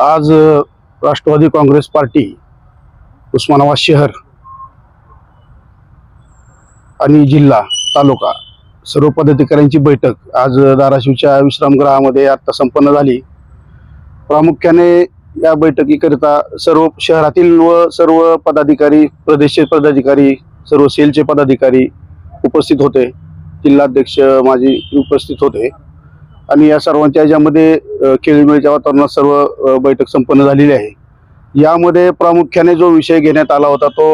आज राष्ट्रवादी काँग्रेस पार्टी उस्मानाबाद शहर आणि जिल्हा तालुका सर्व पदाधिकाऱ्यांची बैठक आज धाराशिवच्या विश्रामगृहामध्ये आत्ता संपन्न झाली. प्रामुख्याने या बैठकीकरिता सर्व शहरातील व सर्व पदाधिकारी प्रदेशचे पदाधिकारी सर्व सेलचे पदाधिकारी उपस्थित होते. जिल्हाध्यक्ष माझी उपस्थित होते. आणि या सर्वांच्या याच्यामध्ये खेळीमेळीच्या वातावरणात सर्व बैठक संपन्न झालेली आहे. यामध्ये प्रामुख्याने जो विषय घेण्यात आला होता तो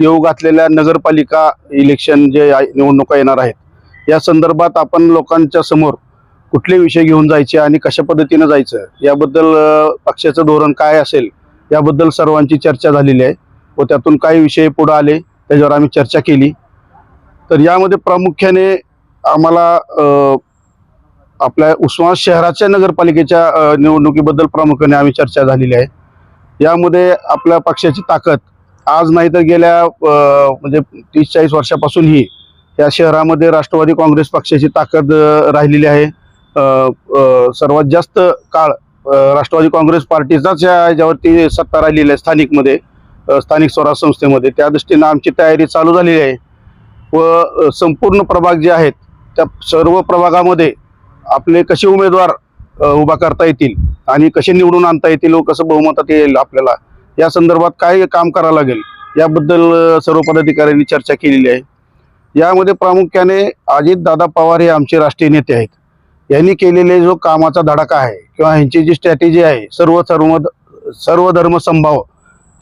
येऊ घातलेल्या नगरपालिका इलेक्शन जे निवडणुका येणार आहेत या संदर्भात आपण लोकांच्या समोर कुठले विषय घेऊन जायचे आणि कशा पद्धतीनं जायचं याबद्दल पक्षाचं धोरण काय असेल याबद्दल सर्वांची चर्चा झालेली आहे व त्यातून काही विषय पुढे आले त्याच्यावर आम्ही चर्चा केली. तर यामध्ये प्रामुख्याने आम्हाला आपल्या उस्मान शहराच्या नगरपालिकेच्या निवडणुकीबद्दल प्रामुख्याने आम्ही चर्चा झालेली आहे. यामध्ये आपल्या पक्षाची ताकद आज नाही तर गेल्या म्हणजे तीस चाळीस वर्षापासूनही या शहरामध्ये राष्ट्रवादी काँग्रेस पक्षाची ताकद राहिलेली आहे. सर्वात जास्त काळ राष्ट्रवादी काँग्रेस पार्टीचाच या याच्यावरती सत्ता राहिलेली आहे स्थानिकमध्ये स्थानिक स्वराज संस्थेमध्ये. त्या दृष्टीनं आमची तयारी चालू झालेली आहे. व संपूर्ण प्रभाग जे आहेत त्या सर्व प्रभागामध्ये आपले कसे उमेदवार उभा करता येतील आणि कसे निवडून आणता येतील व कसं बहुमतात येईल आपल्याला या संदर्भात काय काम करावं लागेल याबद्दल सर्व पदाधिकाऱ्यांनी चर्चा केलेली आहे. यामध्ये प्रामुख्याने अजितदादा पवार हे आमचे राष्ट्रीय नेते आहेत. यांनी केलेले जो कामाचा धडाका आहे किंवा ह्यांची जी स्ट्रॅटेजी आहे सर्व सर्व सर्वधर्म संभाव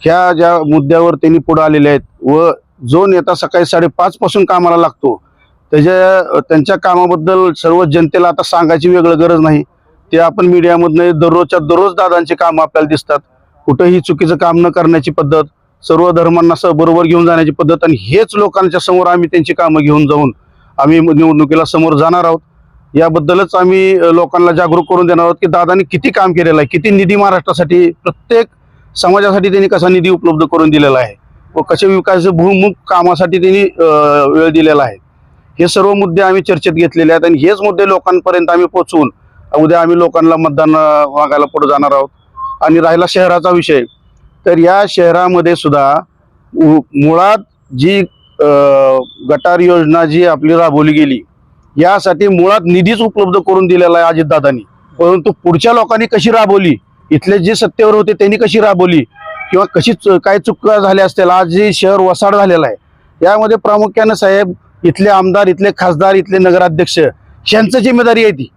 ह्या ज्या मुद्द्यावर त्यांनी पुढे आलेले आहेत व जो नेता सकाळी साडेपाचपासून कामाला लागतो त्याच्या त्यांच्या कामाबद्दल सर्व जनतेला आता सांगायची वेगळं गरज नाही. ते आपण मीडियामधनं दररोजच्या दररोज दादांचे काम आपल्याला दिसतात. कुठंही चुकीचं काम न करण्याची पद्धत सर्व धर्मांना स बरोबर घेऊन जाण्याची पद्धत आणि हेच लोकांच्या समोर आम्ही त्यांची कामं घेऊन जाऊन आम्ही निवडणुकीला समोर जाणार आहोत. याबद्दलच आम्ही लोकांना जागरूक करून देणार आहोत की दादांनी किती काम केलेलं आहे किती निधी महाराष्ट्रासाठी प्रत्येक समाजासाठी त्यांनी कसा निधी उपलब्ध करून दिलेला आहे व कसे विकास भूमुख कामासाठी त्यांनी वेळ दिलेला आहे. हे सर्व मुद्दे आम्ही चर्चेत घेतलेले आहेत आणि हेच मुद्दे लोकांपर्यंत आम्ही पोचवून उद्या आम्ही लोकांना मतदान मागायला पुढे जाणार आहोत. आणि राहिला शहराचा विषय. तर या शहरामध्ये सुद्धा मुळात जी गटार योजना जी आपली राबवली गेली यासाठी मुळात निधीच उपलब्ध करून दिलेला आहे अजितदादांनी. परंतु पुढच्या लोकांनी कशी राबवली इथले जे सत्तेवर होते त्यांनी कशी राबवली किंवा कशी काय चुका झाल्या असतील आज जे शहर वसाड झालेलं आहे यामध्ये प्रामुख्यानं साहेब इथले आमदार इथले खासदार इथले नगराध्यक्ष यांचं जिम्मेदारी आहे ती.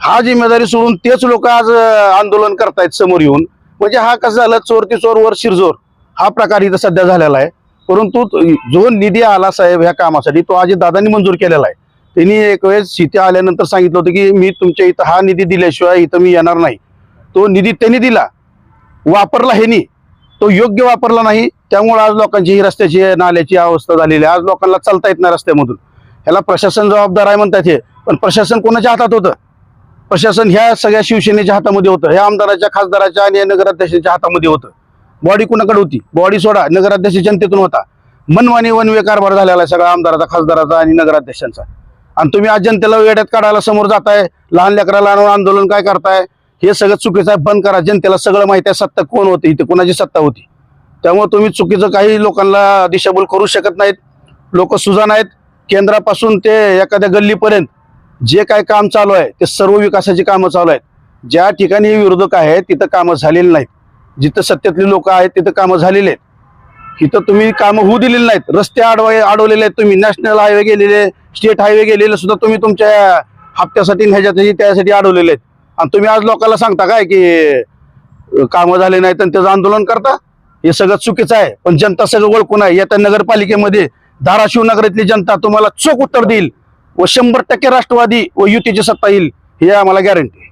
हा जिम्मेदारी सोडून तेच लोक आज आंदोलन करतायत समोर येऊन. म्हणजे हा कसं झालं चोर ते चोर वर शिरजोर. हा प्रकार इथं सध्या झालेला आहे. परंतु जो निधी आला साहेब ह्या कामासाठी तो आज दादांनी मंजूर केलेला आहे. त्यांनी एक वेळेस तिथे आल्यानंतर सांगितलं होतं की मी तुमच्या इथं हा निधी दिल्याशिवाय इथं मी येणार नाही. तो निधी त्यांनी दिला. वापरला ह्यांनी. तो योग्य वापरला नाही त्यामुळे आज लोकांची ही रस्त्याची नाल्याची अवस्था झालेली आहे. आज लोकांना चालता येत नाही रस्त्यामधून. ह्याला प्रशासन जबाबदार आहे म्हणतात हे पण प्रशासन कोणाच्या हातात होतं? प्रशासन ह्या सगळ्या शिवसेनेच्या हातामध्ये होतं. ह्या आमदाराच्या खासदाराच्या आणि नगराध्यक्षांच्या हातामध्ये होतं. बॉडी कुणाकडे होती? बॉडी सोडा नगराध्यक्ष जनतेतून होता. मनमानी वनवे कारभार झालेला आहे सगळा आमदाराचा खासदाराचा आणि नगराध्यक्षांचा. आणि तुम्ही आज जनतेला वेड्यात काढायला समोर जाताय लहान लेकराला आणून आंदोलन काय करताय? हे सगळं चुकीचं आहे बंद करा. जनतेला सगळं माहिती आहे सत्ता कोण होती? इथे कोणाची सत्ता होती? त्यामुळे तुम्ही चुकीचं काही लोकांना दिशाभूल करू शकत नाहीत. लोक सुजाण आहेत. केंद्रापासून ते एखाद्या गल्लीपर्यंत जे काय काम चालू आहे ते सर्व विकासाची कामं चालू आहेत. ज्या ठिकाणी विरोधक आहेत तिथं कामं झालेली नाहीत. जिथं सत्तेतली लोक आहेत तिथं कामं झालेली आहेत. तिथं तुम्ही कामं होऊ दिलेली नाहीत. रस्ते अडवाय अडवलेले आहेत तुम्ही. नॅशनल हायवे गेलेले स्टेट हायवे गेलेले सुद्धा तुम्ही तुमच्या हप्त्यासाठी ह्याच्यासाठी त्यासाठी अडवलेले आहेत. आणि तुम्ही आज लोकांना सांगता काय की कामं झाले नाहीत आणि त्याचं आंदोलन करता? हे सगळं चुकीचं आहे. पण जनता सगळं ओळखून आहे. येत्या नगरपालिकेमध्ये धाराशिव नगरातली जनता तुम्हाला चोख उत्तर देईल व शंभर टक्के राष्ट्रवादी व युतीची सत्ता येईल हे आम्हाला गॅरंटी